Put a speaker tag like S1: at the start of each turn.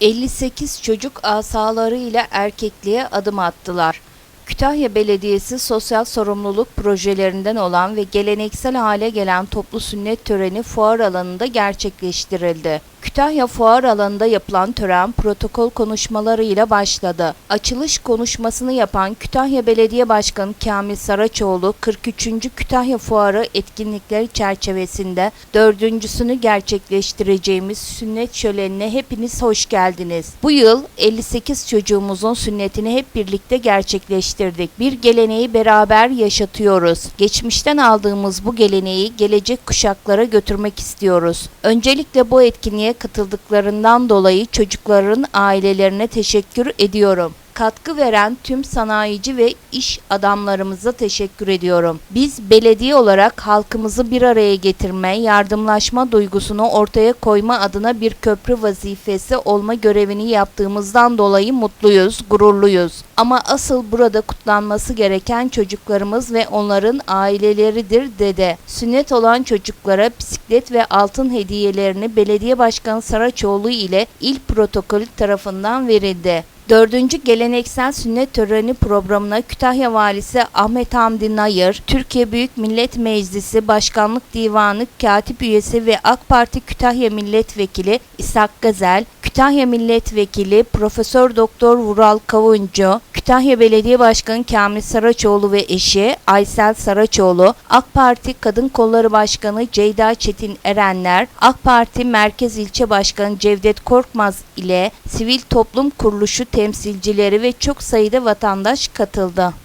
S1: 58 çocuk asalarıyla erkekliğe adım attılar. Kütahya Belediyesi sosyal sorumluluk projelerinden olan ve geleneksel hale gelen toplu sünnet töreni fuar alanında gerçekleştirildi. Kütahya Fuar alanında yapılan tören protokol konuşmalarıyla başladı. Açılış konuşmasını yapan Kütahya Belediye Başkanı Kamil Saraçoğlu, 43. Kütahya Fuarı etkinlikleri çerçevesinde dördüncüsünü gerçekleştireceğimiz sünnet şölenine hepiniz hoş geldiniz. Bu yıl 58 çocuğumuzun sünnetini hep birlikte gerçekleştirdik. Bir geleneği beraber yaşatıyoruz. Geçmişten aldığımız bu geleneği gelecek kuşaklara götürmek istiyoruz. Öncelikle bu etkinliğe katıldıklarından dolayı çocukların ailelerine teşekkür ediyorum. Katkı veren tüm sanayici ve iş adamlarımıza teşekkür ediyorum. Biz belediye olarak halkımızı bir araya getirme, yardımlaşma duygusunu ortaya koyma adına bir köprü vazifesi olma görevini yaptığımızdan dolayı mutluyuz, gururluyuz. Ama asıl burada kutlanması gereken çocuklarımız ve onların aileleridir dede. Sünnet olan çocuklara bisiklet ve altın hediyelerini belediye başkanı Saraçoğlu ile il protokolü tarafından verildi. Dördüncü geleneksel sünnet töreni programına Kütahya Valisi Ahmet Hamdi Nayır, Türkiye Büyük Millet Meclisi Başkanlık Divanı Katip Üyesi ve AK Parti Kütahya Milletvekili İshak Gazel, Kütahya Milletvekili Profesör Doktor Vural Kavuncu, Kütahya Belediye Başkanı Kamil Saraçoğlu ve eşi Aysel Saraçoğlu, AK Parti Kadın Kolları Başkanı Ceyda Çetin Erenler, AK Parti Merkez İlçe Başkanı Cevdet Korkmaz ile sivil toplum kuruluşu temsilcileri ve çok sayıda vatandaş katıldı.